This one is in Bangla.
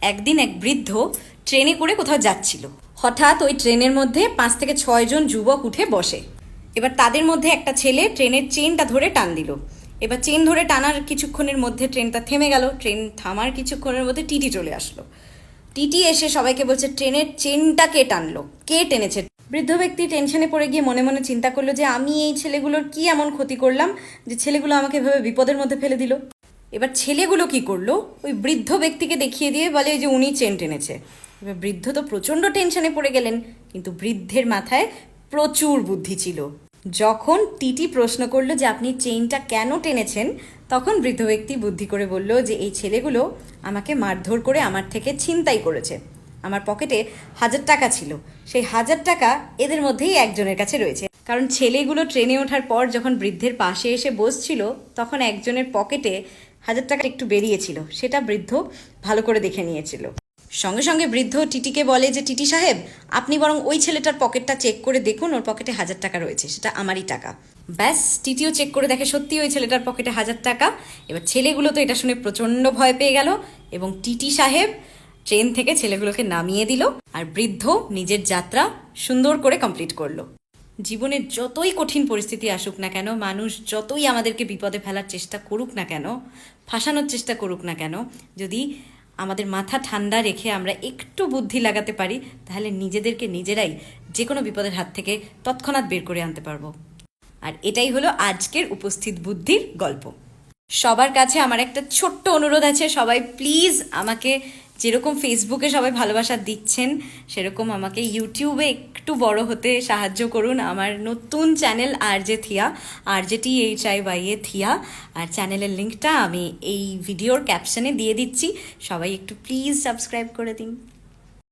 একদিন এক বৃদ্ধ ট্রেনে করে কোথাও যাচ্ছিল। হঠাৎ ওই ট্রেনের মধ্যে পাঁচ থেকে ছয়জন যুবক উঠে বসে। এবার তাদের মধ্যে একটা ছেলে ট্রেনের চেনটা ধরে টান দিল। এবার চেন ধরে টানার কিছুক্ষণের মধ্যে ট্রেনটা থেমে গেল। ট্রেন থামার কিছুক্ষণের মধ্যে টিটি চলে আসলো। টিটি এসে সবাইকে বলছে, ট্রেনের চেনটা কে টানলো? কে টেনেছে? বৃদ্ধ ব্যক্তি টেনশনে পড়ে গিয়ে মনে মনে চিন্তা করল যে, আমি এই ছেলেগুলোর কি এমন ক্ষতি করলাম যে ছেলেগুলো আমাকে এভাবে বিপদের মধ্যে ফেলে দিল? এবার ছেলেগুলো কি করল? ওই বৃদ্ধ ব্যক্তিকে দেখিয়ে দিয়ে বলে যে উনি চেন টেনেছে। এবার বৃদ্ধ তো প্রচণ্ড টেনশনে পড়ে গেলেন, কিন্তু বৃদ্ধের মাথায় প্রচুর বুদ্ধি ছিল। যখন টিটি প্রশ্ন করল যে, আপনি চেইনটা কেন টেনেছেন? তখন বৃদ্ধ ব্যক্তি বুদ্ধি করে বলল যে, এই ছেলেগুলো আমাকে মারধর করে আমার থেকে ছিনতাই করেছে। আমার পকেটে হাজার টাকা ছিল। সেই হাজার টাকা এদের মধ্যেই একজনের কাছে রয়েছে। কারণ ছেলেগুলো ট্রেনে ওঠার পর যখন বৃদ্ধের পাশে এসে বসছিল, তখন একজনের পকেটে হাজার টাকা একটু বেরিয়েছিল। সেটা বৃদ্ধ ভালো করে দেখে নিয়েছিল। সঙ্গে সঙ্গে বৃদ্ধ টিটিকে বলে যে, টিটি সাহেব, আপনি বরং ওই ছেলেটার পকেটটা চেক করে দেখুন, ওর পকেটে হাজার টাকা রয়েছে, সেটা আমারই টাকা। ব্যাস, টিটিও চেক করে দেখে সত্যি ওই ছেলেটার পকেটে হাজার টাকা। এবার ছেলেগুলো তো এটা শুনে প্রচণ্ড ভয় পেয়ে গেল এবং টিটি সাহেব ট্রেন থেকে ছেলেগুলোকে নামিয়ে দিল আর বৃদ্ধ নিজের যাত্রা সুন্দর করে কমপ্লিট করল। জীবনের যতই কঠিন পরিস্থিতি আসুক না কেন, মানুষ যতই আমাদেরকে বিপদে ফেলার চেষ্টা করুক না কেন, ফাঁসানোর চেষ্টা করুক না কেন, যদি আমাদের মাথা ঠান্ডা রেখে আমরা একটু বুদ্ধি লাগাতে পারি, তাহলে নিজেদেরকে নিজেরাই যে কোনো বিপদের হাত থেকে তৎক্ষণাৎ বের করে আনতে পারব। আর এটাই হলো আজকের উপস্থিত বুদ্ধির গল্প। সবার কাছে আমার একটা ছোট্ট অনুরোধ আছে, সবাই প্লিজ আমাকে যেরকম ফেসবুকে সবাই ভালোবাসা দিচ্ছেন, সেরকম আমাকে ইউটিউবে একটু বড় হতে সাহায্য করুন আমার নতুন channel R J Thiya R J T H I Y A Thiya. আর চ্যানেলের লিঙ্কটা আমি এই ভিডিওর ক্যাপশনে দিয়ে দিচ্ছি। সবাই একটু প্লিজ সাবস্ক্রাইব করে দিন।